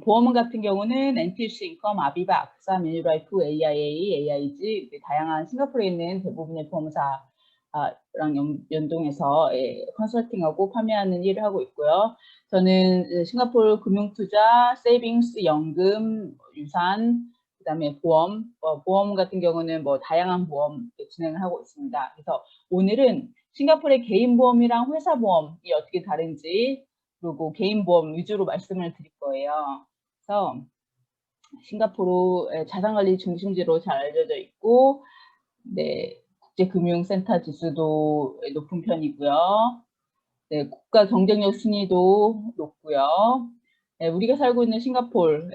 보험 같은 경우는 NTC 인컴, 아비바, 악사, 메뉴라이프, AIA, AIG 다양한 싱가포르에 있는 대부분의 보험사랑 연동해서 예, 컨설팅하고 판매하는 일을 하고 있고요. 저는 싱가포르 금융투자, 세이빙스, 연금, 유산, 그 다음에 보험, 어, 보험 같은 경우는 뭐 다양한 보험 진행을 하고 있습니다. 그래서 오늘은 싱가포르의 개인 보험이랑 회사 보험이 어떻게 다른지 그리고 개인 보험 위주로 말씀을 드릴 거예요. 그래서 싱가포르 자산관리 중심지로 잘 알려져 있고 네, 국제금융센터 지수도 높은 편이고요. 네, 국가 경쟁력 순위도 높고요. 네, 우리가 살고 있는 싱가포르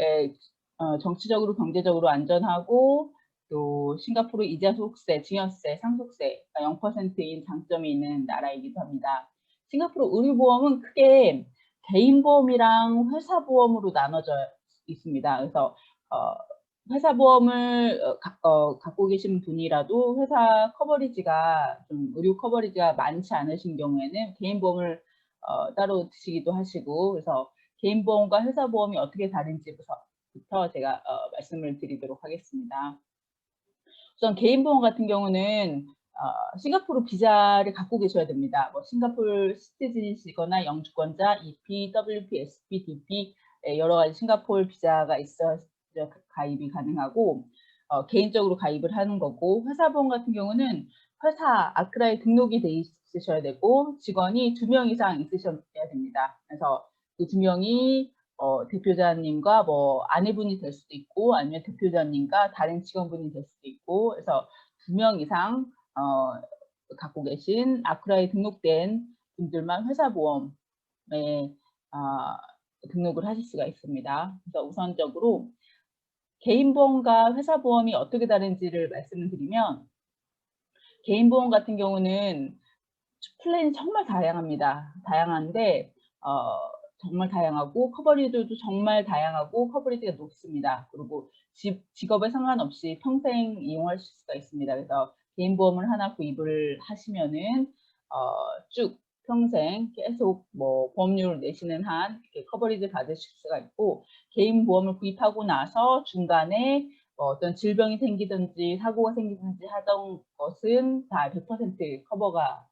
어, 정치적으로 경제적으로 안전하고 또 싱가포르 이자 소득세, 증여세, 상속세 0%인 장점이 있는 나라이기도 합니다. 싱가포르 의료보험은 크게 개인 보험이랑 회사 보험으로 나눠져 있습니다. 그래서 어, 회사 보험을 어, 가, 어, 갖고 계신 분이라도 회사 커버리지가 좀 의료 커버리지가 많지 않으신 경우에는 개인 보험을 어, 따로 드시기도 하시고 그래서 개인 보험과 회사 보험이 어떻게 다른지부터 제가 어, 말씀을 드리도록 하겠습니다. 우선 개인 보험 같은 경우는 어, 싱가포르 비자를 갖고 계셔야 됩니다. 뭐 싱가포르 시티즌이시거나 영주권자, EP, WP, SP, DP 여러 가지 싱가포르 비자가 있어 가입이 가능하고 어, 개인적으로 가입을 하는 거고 회사 보험 같은 경우는 회사 아크라에 등록이 돼 있으셔야 되고 직원이 두 명 이상 있으셔야 됩니다. 그래서 그 두 명이 어, 대표자님과 뭐 아내분이 될 수도 있고 아니면 대표자님과 다른 직원분이 될 수도 있고 그래서 두 명 이상 어, 갖고 계신 아크라에 등록된 분들만 회사 보험에 어, 등록을 하실 수가 있습니다. 그래서 우선적으로 개인 보험과 회사 보험이 어떻게 다른지를 말씀을 드리면 개인 보험 같은 경우는 플랜이 정말 다양합니다. 다양한데 어, 정말 다양하고 커버리지도 정말 다양하고 커버리지가 높습니다. 그리고 집, 직업에 상관없이 평생 이용할 수가 있습니다. 그래서 개인 보험을 하나 구입을 하시면은 어, 쭉 평생 계속 뭐 보험료를 내시는 한 이렇게 커버리지 받으실 수가 있고 개인 보험을 구입하고 나서 중간에 뭐 어떤 질병이 생기든지 사고가 생기든지 하던 것은 다 100% 커버가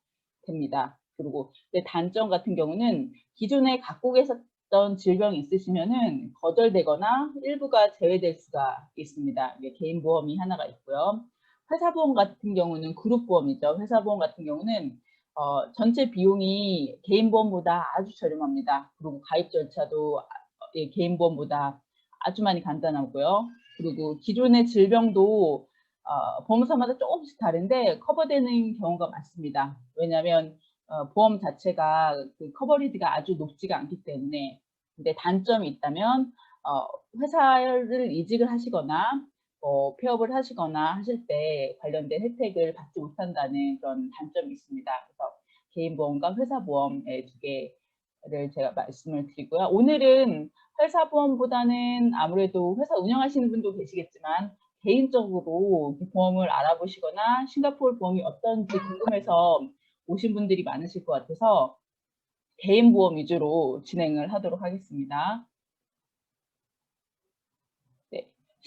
됩니다. 그리고 단점 같은 경우는 기존에 갖고 계셨던 질병이 있으시면은 거절되거나 일부가 제외될 수가 있습니다. 개인 보험이 하나가 있고요. 회사보험 같은 경우는 그룹보험이죠. 회사보험 같은 경우는 어, 전체 비용이 개인보험보다 아주 저렴합니다. 그리고 가입 절차도 예, 개인보험보다 아주 많이 간단하고요. 그리고 기존의 질병도 어, 보험사마다 조금씩 다른데 커버되는 경우가 많습니다. 왜냐하면 어, 보험 자체가 그 커버리지가 아주 높지가 않기 때문에 근데 단점이 있다면 어, 회사를 이직을 하시거나 어, 폐업을 하시거나 하실 때 관련된 혜택을 받지 못한다는 그런 단점이 있습니다. 그래서 개인보험과 회사보험의 두 개를 제가 말씀을 드리고요. 오늘은 회사보험보다는 아무래도 회사 운영하시는 분도 계시겠지만 개인적으로 보험을 알아보시거나 싱가포르 보험이 어떤지 궁금해서 오신 분들이 많으실 것 같아서 개인보험 위주로 진행을 하도록 하겠습니다.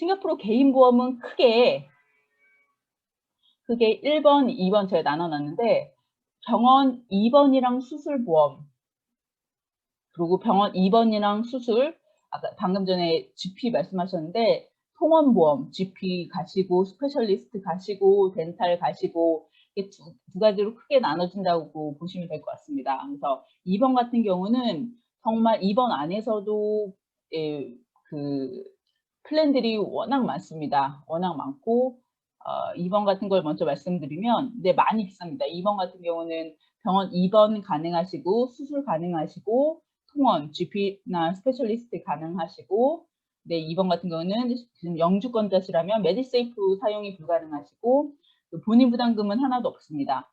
싱가포르 개인 보험은 크게 그게 1번, 2번 제가 나눠놨는데 병원 2번이랑 수술보험 그리고 병원 2번이랑 수술 아까 방금 전에 GP 말씀하셨는데 통원보험 GP 가시고 스페셜리스트 가시고 덴탈 가시고 두, 두 가지로 크게 나눠진다고 보시면 될 것 같습니다. 그래서 2번 같은 경우는 정말 2번 안에서도 예, 그 플랜들이 워낙 많습니다. 워낙 많고 어, 2번 같은 걸 먼저 말씀드리면 네, 많이 비쌉니다. 2번 같은 경우는 병원 2번 가능하시고 수술 가능하시고 통원, GP나 스페셜리스트 가능하시고 네, 2번 같은 경우는 지금 영주권자시라면 메디세이프 사용이 불가능하시고 본인 부담금은 하나도 없습니다.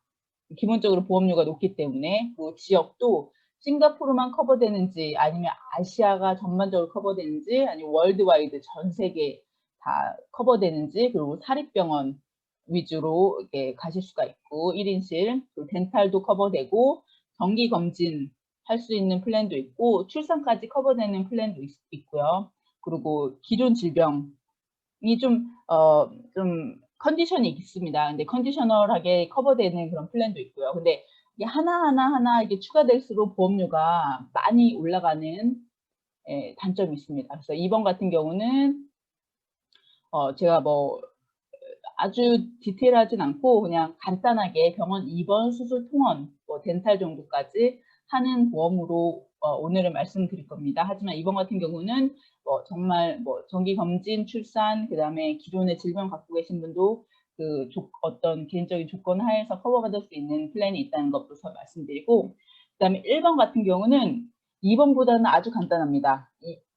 기본적으로 보험료가 높기 때문에 그 지역도 싱가포르만 커버되는지 아니면 아시아가 전반적으로 커버되는지 아니면 월드와이드 전 세계 다 커버되는지 그리고 사립병원 위주로 이렇게 가실 수가 있고 1인실 그리고 덴탈도 커버되고 정기 검진 할 수 있는 플랜도 있고 출산까지 커버되는 플랜도 있, 있고요. 그리고 기존 질병이 좀, 어, 좀 컨디션이 있습니다. 근데 컨디셔널하게 커버되는 그런 플랜도 있고요. 근데 하나하나 하나 이게 추가될수록 보험료가 많이 올라가는 예, 단점이 있습니다. 그래서 이번 같은 경우는 어, 제가 뭐 아주 디테일하진 않고 그냥 간단하게 병원 입원, 수술 통원, 뭐 덴탈 정도까지 하는 보험으로 어, 오늘은 말씀드릴 겁니다. 하지만 이번 같은 경우는 뭐 정말 뭐 정기 검진, 출산, 그 다음에 기존의 질병 갖고 계신 분도 그 조, 어떤 개인적인 조건 하에서 커버받을 수 있는 플랜이 있다는 것부터 말씀드리고 그 다음에 1번 같은 경우는 2번보다는 아주 간단합니다.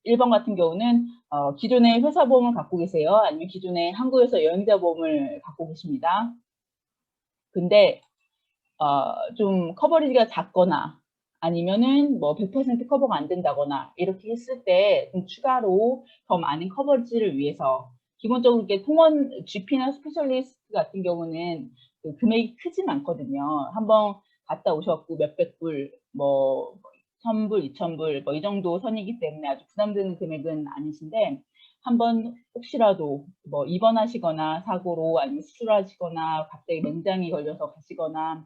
1번 같은 경우는 어, 기존의 회사 보험을 갖고 계세요. 아니면 기존의 한국에서 여행자 보험을 갖고 계십니다. 근데 어, 좀 커버리지가 작거나 아니면은 뭐 100% 커버가 안 된다거나 이렇게 했을 때 좀 추가로 더 많은 커버리지를 위해서 기본적으로 이렇게 통원 GP나 스페셜리스트 같은 경우는 그 금액이 크진 않거든요. 한번 갔다 오셨고 몇백 불, 뭐 1000불, 2000불 뭐 이 정도 선이기 때문에 아주 부담되는 금액은 아니신데 한번 혹시라도 뭐 입원하시거나 사고로 아니면 수술하시거나 갑자기 맹장이 걸려서 가시거나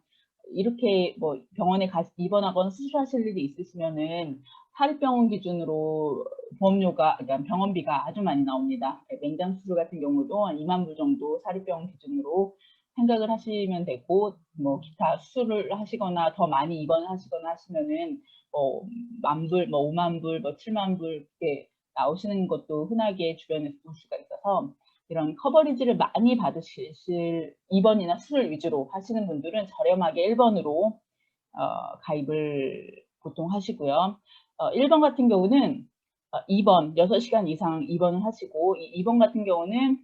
이렇게 뭐 병원에 가 입원하거나 수술하실 일이 있으시면은 사립병원 기준으로 보험료가 그러니까 병원비가 아주 많이 나옵니다. 맹장 수술 같은 경우도 한 2만 불 정도 사립병원 기준으로 생각을 하시면 되고 뭐 기타 수술을 하시거나 더 많이 입원하시거나 하시면은 뭐 만 불, 뭐 5만 불, 뭐 7만 불 이렇게 나오시는 것도 흔하게 주변에서 볼 수가 있어서 이런 커버리지를 많이 받으실 2번이나 수술 위주로 하시는 분들은 저렴하게 1번으로 어, 가입을 보통 하시고요. 어, 1번 같은 경우는 어, 2번, 6시간 이상 2번을 하시고 이 2번 같은 경우는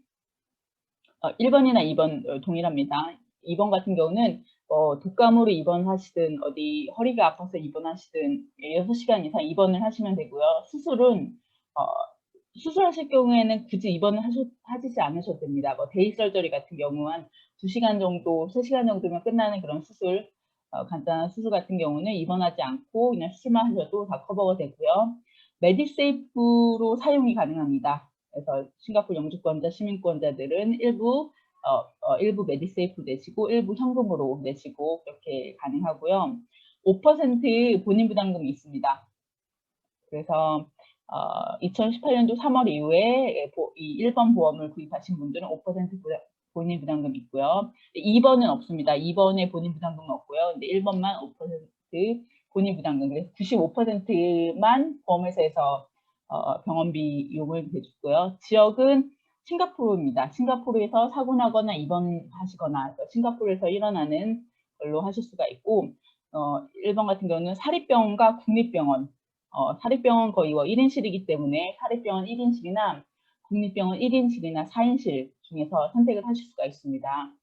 어, 1번이나 2번 어, 동일합니다. 2번 같은 경우는 어, 독감으로 입원하시든 어디 허리가 아파서 입원하시든 6시간 이상 입원을 하시면 되고요. 수술은 어, 수술하실 경우에는 굳이 입원을 하셔, 하시지 않으셔도 됩니다. 뭐 데이 설저리 같은 경우 한 2시간 정도, 3시간 정도면 끝나는 그런 수술, 어, 간단한 수술 같은 경우는 입원하지 않고 그냥 수술만 하셔도 다 커버가 되고요. 메디세이프로 사용이 가능합니다. 그래서 싱가포르 영주권자, 시민권자들은 일부 어, 어, 일부 메디세이프 내시고 일부 현금으로 내시고 그렇게 가능하고요. 5% 본인 부담금이 있습니다. 그래서 어, 2018년도 3월 이후에 이 1번 보험을 구입하신 분들은 5% 부담, 본인 부담금이 있고요. 2번은 없습니다. 2번에 본인 부담금은 없고요. 근데 1번만 5% 본인 부담금. 그래서 95%만 보험회사에서 어, 병원비 이용을 해주고요. 지역은 싱가포르입니다. 싱가포르에서 사고 나거나 입원하시거나 싱가포르에서 일어나는 걸로 하실 수가 있고 어, 1번 같은 경우는 사립병원과 국립병원 어, 사립병원 거의 뭐 1인실이기 때문에 사립병원 1인실이나 국립병원 1인실이나 4인실 중에서 선택을 하실 수가 있습니다.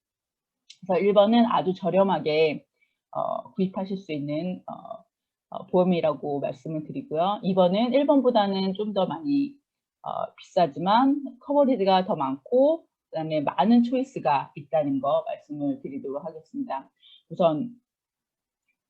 그래서 1번은 아주 저렴하게 어, 구입하실 수 있는 어, 어 보험이라고 말씀을 드리고요. 2번은 1번보다는 좀 더 많이 어, 비싸지만 커버리지가 더 많고 그 다음에 많은 초이스가 있다는 거 말씀을 드리도록 하겠습니다. 우선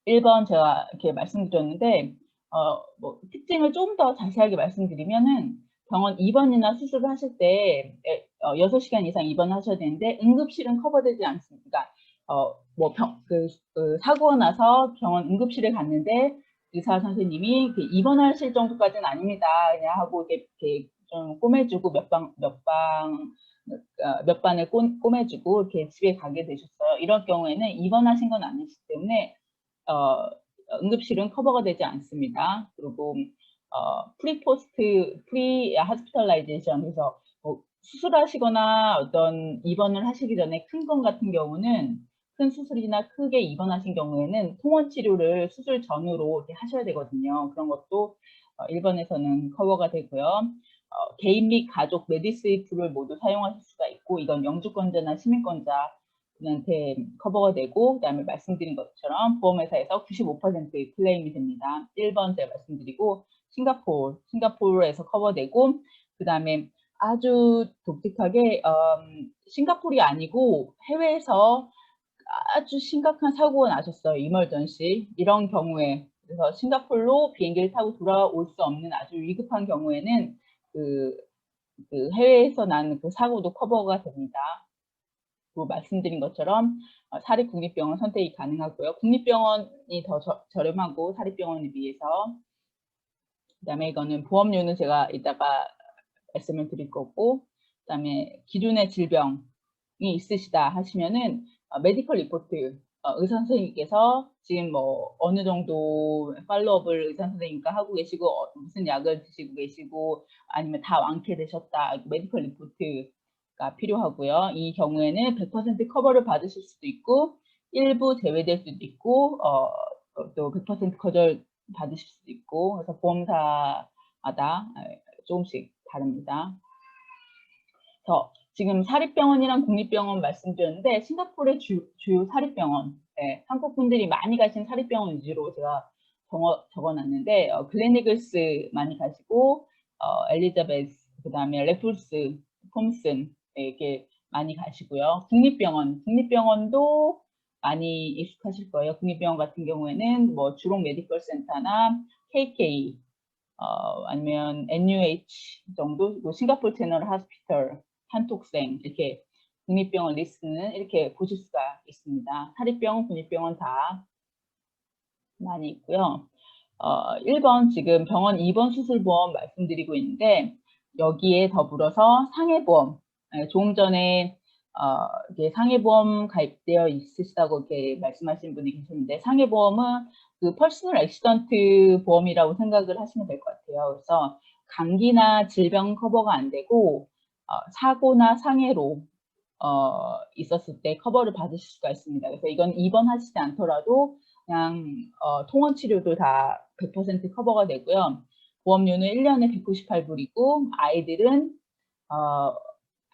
1번 제가 이렇게 말씀드렸는데 어, 뭐 특징을 좀 더 자세하게 말씀드리면은 병원 입원이나 수술을 하실 때 어, 6시간 이상 입원하셔야 되는데 응급실은 커버되지 않습니다. 어, 뭐 병, 그, 그 사고가 나서 병원 응급실에 갔는데 의사 선생님이 입원하실 정도까지는 아닙니다. 그냥 하고 이렇게, 이렇게 좀 꼬매주고 몇 방, 몇 방, 어, 몇 반을 꼬, 꼬매주고 이렇게 집에 가게 되셨어요. 이런 경우에는 입원하신 건 아니기 때문에 어, 응급실은 커버가 되지 않습니다. 그리고 어, 프리 포스트, 프리 하스피탈라이제이션 그래서 뭐 수술하시거나 어떤 입원을 하시기 전에 큰 건 같은 경우는 큰 수술이나 크게 입원하신 경우에는 통원 치료를 수술 전후로 이렇게 하셔야 되거든요. 그런 것도 어, 1번에서는 커버가 되고요. 어, 개인 및 가족 메디스이프를 모두 사용하실 수가 있고 이건 영주권자나 시민권자한테 커버가 되고 그 다음에 말씀드린 것처럼 보험회사에서 95%의 클레임이 됩니다. 1번 제가 말씀드리고 싱가포르, 싱가포르에서 커버되고 그 다음에 아주 독특하게 음, 싱가포르이 아니고 해외에서 아주 심각한 사고가 나셨어요. 이멀전시 이런 경우에 그래서 싱가폴로 비행기를 타고 돌아올 수 없는 아주 위급한 경우에는 그, 그 해외에서 난 그 사고도 커버가 됩니다. 그 말씀드린 것처럼 어, 사립 국립병원 선택이 가능하고요. 국립병원이 더 저, 저렴하고 사립병원에 비해서 그다음에 이거는 보험료는 제가 이따가 말씀을 드릴 거고 그다음에 기존의 질병이 있으시다 하시면은 어, 메디컬 리포트 어, 의사 선생님께서 지금 뭐 어느 정도 팔로업을 의사 선생님과 하고 계시고 어, 무슨 약을 드시고 계시고 아니면 다 완쾌되셨다 메디컬 리포트가 필요하고요. 이 경우에는 100% 커버를 받으실 수도 있고 일부 제외될 수도 있고 어, 또 100% 거절 받으실 수도 있고 그래서 보험사마다 조금씩 다릅니다. 그래서 지금 사립병원이랑 국립병원 말씀드렸는데 싱가포르의 주, 요 사립병원, 네, 한국 분들이 많이 가신 사립병원 위주로 제가 적어, 적어놨는데 어, 글래니글스 많이 가시고 어, 엘리자베스, 그 다음에 레풀스, 톰슨 네, 이렇게 많이 가시고요. 국립병원, 국립병원도 많이 익숙하실 거예요. 국립병원 같은 경우에는 뭐 주롱 메디컬 센터나 KK 어, 아니면 NUH 정도, 뭐 싱가포르 제너럴 하스피털 한톡생 이렇게 국립병원 리스트는 이렇게 보실 수가 있습니다. 사립병원, 국립병원 다 많이 있고요. 어, 1번 지금 병원 입원 수술보험 말씀드리고 있는데 여기에 더불어서 상해보험 네, 조금 전에 어, 상해보험 가입되어 있으시다고 이렇게 말씀하신 분이 계셨는데 상해보험은 그 퍼스널 액시던트 보험이라고 생각을 하시면 될 것 같아요. 그래서 감기나 질병 커버가 안 되고 어, 사고나 상해로 어, 있었을 때 커버를 받으실 수가 있습니다. 그래서 이건 입원하시지 않더라도 그냥 어, 통원 치료도 다 100% 커버가 되고요. 보험료는 1년에 198불이고 아이들은 어,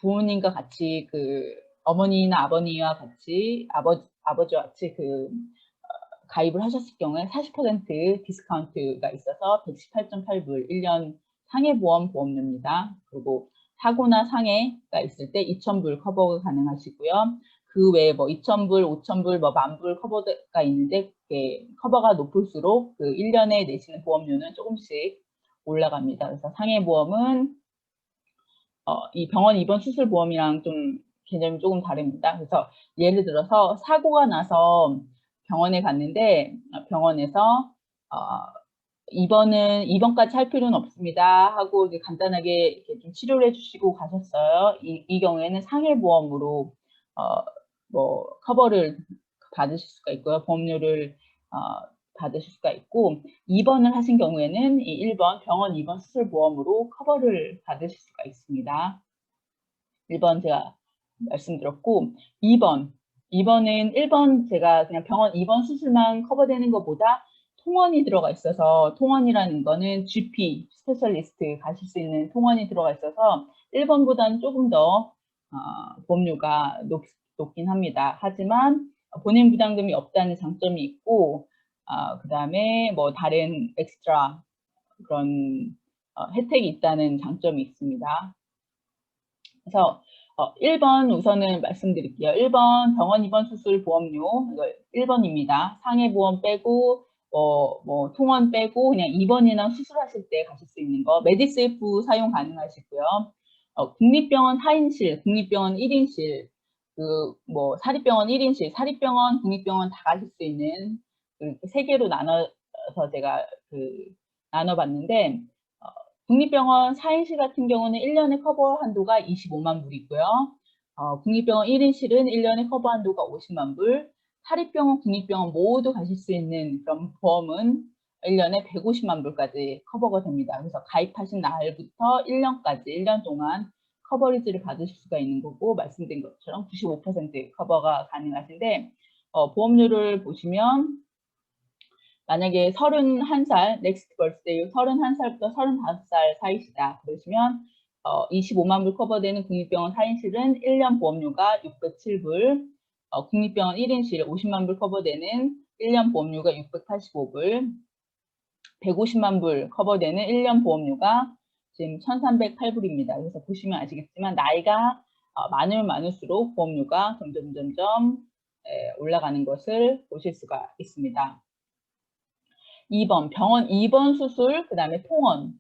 부모님과 같이 그 어머니나 아버니와 같이 아버, 아버지와 같이 그 어, 가입을 하셨을 경우에 40% 디스카운트가 있어서 118.8불 1년 상해 보험 보험료입니다. 그리고 사고나 상해가 있을 때 2,000불 커버가 가능하시고요. 그 외에 뭐 2,000불, 5,000불, 뭐 만불 커버가 있는데 커버가 높을수록 그 1년에 내시는 보험료는 조금씩 올라갑니다. 그래서 상해 보험은 어, 이 병원 입원 수술 보험이랑 좀 개념이 조금 다릅니다. 그래서 예를 들어서 사고가 나서 병원에 갔는데 병원에서 어, 입원은 입원까지 할 필요는 없습니다 하고 이렇게 간단하게 이렇게 좀 치료를 해주시고 가셨어요. 이, 이 경우에는 상해보험으로 어, 뭐 커버를 받으실 수가 있고요. 보험료를 어, 받으실 수가 있고 2번을 하신 경우에는 이 1번 병원 입원 수술 보험으로 커버를 받으실 수가 있습니다. 1번 제가 말씀드렸고 2번 2번은 1번 제가 그냥 병원 입원 수술만 커버되는 것보다 통원이 들어가 있어서 통원이라는 거는 GP, 스페셜리스트 가실 수 있는 통원이 들어가 있어서 1번보다는 조금 더 어, 보험료가 높, 높긴 합니다. 하지만 본인 부담금이 없다는 장점이 있고 어, 그 다음에 뭐 다른 엑스트라 그런 어, 혜택이 있다는 장점이 있습니다. 그래서 어, 1번 우선은 말씀드릴게요. 1번 병원 입원 수술 보험료 이거 1번입니다. 상해보험 빼고 뭐, 뭐 통원 빼고 그냥 입원이나 수술하실 때 가실 수 있는 거 메디세이프 사용 가능하시고요. 어, 국립병원 4인실, 국립병원 1인실, 그 뭐 사립병원 1인실, 사립병원, 국립병원 다 가실 수 있는 그 세 개로 나눠서 제가 그 나눠봤는데 어, 국립병원 4인실 같은 경우는 1년에 커버 한도가 25만 불이고요. 어, 국립병원 1인실은 1년에 커버 한도가 50만 불, 사립병원, 국립병원 모두 가실 수 있는 그런 보험은 1년에 150만 불까지 커버가 됩니다. 그래서 가입하신 날부터 1년까지 1년 동안 커버리지를 받으실 수가 있는 거고 말씀드린 것처럼 95% 커버가 가능하신데 어, 보험료를 보시면 만약에 31살, 넥스트 벌스데이 31살부터 35살 사이시다 그러시면 어, 25만 불 커버되는 국립병원 4인실은 1년 보험료가 607불, 어, 국립병원 1인실 50만 불 커버되는 1년 보험료가 685불, 150만 불 커버되는 1년 보험료가 지금 1308불입니다. 그래서 보시면 아시겠지만 나이가 어, 많으면 많을수록 보험료가 점점 점점 올라가는 것을 보실 수가 있습니다. 2번 병원 입원 수술, 그 다음에 통원,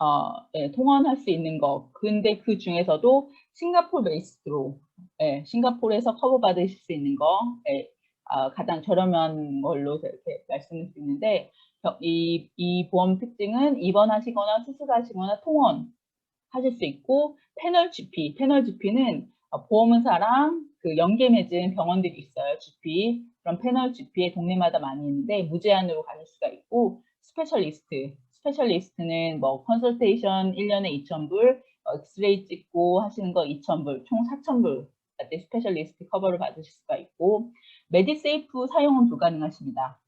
어, 예, 통원할 수 있는 거. 근데 그 중에서도 싱가폴 베이스로, 예, 싱가폴에서 커버 받으실 수 있는 거, 예, 어, 가장 저렴한 걸로 이렇게 말씀을 드리는데, 이, 이 보험 특징은 입원하시거나 수술하시거나 통원 하실 수 있고, 패널 GP, 패널 GP는 보험회사랑 그 연계 맺은 병원들이 있어요. GP. 그런 패널 GP에 동네마다 많이 있는데 무제한으로 가실 수가 있고 스페셜리스트. 스페셜리스트는 뭐 컨설테이션 1년에 2,000불, 어, 엑스레이 찍고 하시는 거 2,000불, 총 4,000불 때 스페셜리스트 커버를 받으실 수가 있고 메디세이프 사용은 불가능하십니다.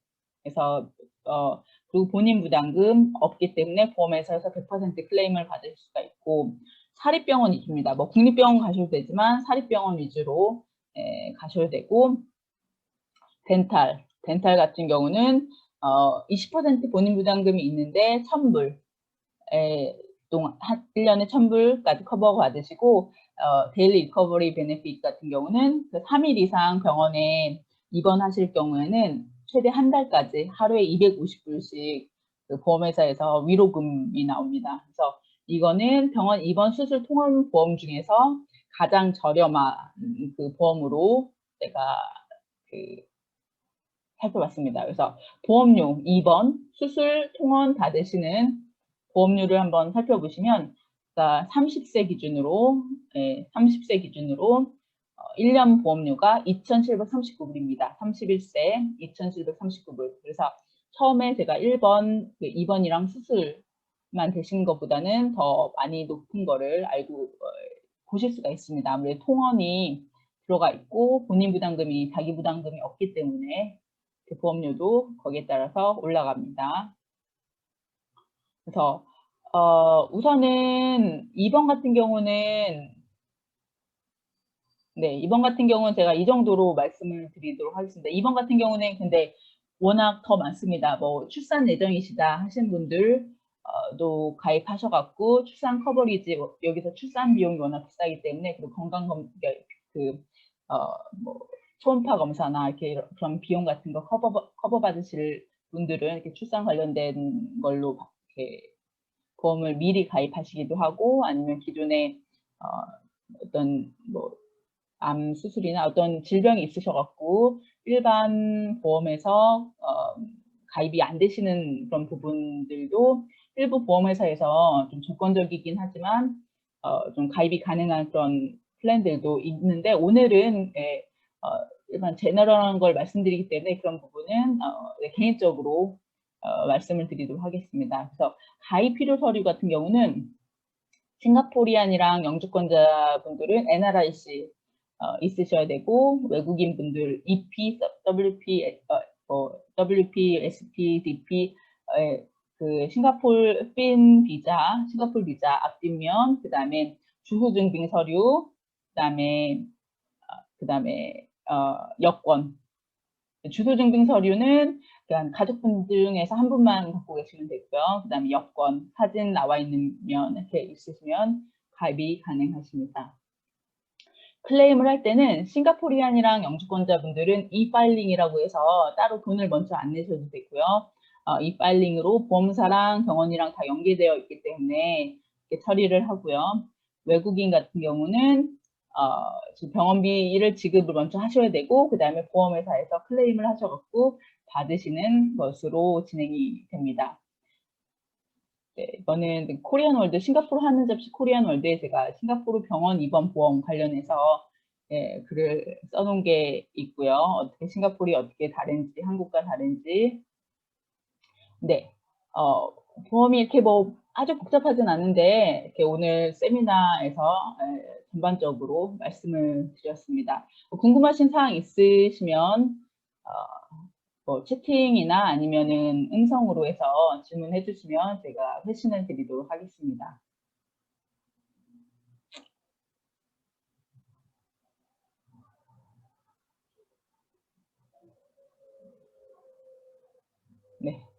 그래서 어, 그리고 본인 부담금 없기 때문에 보험회사에서 100% 클레임을 받을 수가 있고 사립병원 위주입니다. 뭐 국립병원 가셔도 되지만 사립병원 위주로 에, 가셔도 되고 덴탈, 덴탈 같은 경우는 어, 20% 본인 부담금이 있는데 1000불 동안 1년에 1000불까지 커버 받으시고 어, 데일리 리커버리 베네핏 같은 경우는 그 3일 이상 병원에 입원하실 경우에는 최대 한 달까지 하루에 250불씩 그 보험회사에서 위로금이 나옵니다. 그래서 이거는 병원 입원 수술 통원 보험 중에서 가장 저렴한 그 보험으로 제가 그 살펴봤습니다. 그래서 보험료 2번 수술 통원 받으시는 보험료를 한번 살펴보시면 그러니까 30세 기준으로 예, 30세 기준으로 1년 어, 보험료가 2,739불입니다. 31세 2,739불. 그래서 처음에 제가 1번, 2번이랑 그 수술만 되신 것보다는 더 많이 높은 거를 알고 어, 보실 수가 있습니다. 아무래도 통원이 들어가 있고 본인 부담금이 자기 부담금이 없기 때문에 그 보험료도 거기에 따라서 올라갑니다. 그래서 어, 우선은 2번 같은 경우는 네, 2번 같은 경우는 제가 이 정도로 말씀을 드리도록 하겠습니다. 2번 같은 경우는 근데 워낙 더 많습니다. 뭐 출산 예정이시다 하신 분들 도 가입하셔갖고 출산 커버리지 여기서 출산 비용이 워낙 비싸기 때문에 그리고 건강 검 그 어 뭐 초음파 검사나 이렇게 그런 비용 같은 거 커버 커버 받으실 분들은 이렇게 출산 관련된 걸로 이렇게 보험을 미리 가입하시기도 하고 아니면 기존에 어 어떤 뭐 암 수술이나 어떤 질병이 있으셔갖고 일반 보험에서 어 가입이 안 되시는 그런 부분들도 일부 보험회사에서 좀 조건적이긴 하지만 어, 좀 가입이 가능한 그런 플랜들도 있는데 오늘은 예, 어, 일반 제너럴한 걸 말씀드리기 때문에 그런 부분은 어, 네, 개인적으로 어, 말씀을 드리도록 하겠습니다. 그래서 가입 필요 서류 같은 경우는 싱가포리안이랑 영주권자분들은 NRIC 어, 있으셔야 되고 외국인 분들 EP, WP, 어, WP, SP, DP 그 싱가폴 핀 비자, 싱가폴 비자 앞뒷면, 그 다음에 주소증빙 서류, 그 다음에 어, 그 다음에 어, 여권. 주소증빙 서류는 그냥 가족분 중에서 한 분만 갖고 계시면 되고요. 그 다음에 여권, 사진 나와 있는 면 이렇게 있으시면 가입이 가능하십니다. 클레임을 할 때는 싱가포리안이랑 영주권자분들은 e-파일링이라고 해서 따로 돈을 먼저 안 내셔도 되고요. 어, 이 파일링으로 보험사랑 병원이랑 다 연계되어 있기 때문에 처리를 하고요. 외국인 같은 경우는 어, 병원비를 지급을 먼저 하셔야 되고 그 다음에 보험회사에서 클레임을 하셔갖고 받으시는 것으로 진행이 됩니다. 네, 이거는 코리안 월드, 싱가포르 하는 접시 코리안 월드에 제가 싱가포르 병원 입원 보험 관련해서 예, 글을 써놓은 게 있고요. 어떻게 싱가포르이 어떻게 다른지, 한국과 다른지 네. 어, 보험이 이렇게 뭐 아주 복잡하진 않은데 이렇게 오늘 세미나에서 전반적으로 말씀을 드렸습니다. 뭐 궁금하신 사항 있으시면 어, 뭐 채팅이나 아니면은 음성으로 해서 질문해 주시면 제가 회신을 드리도록 하겠습니다. 네.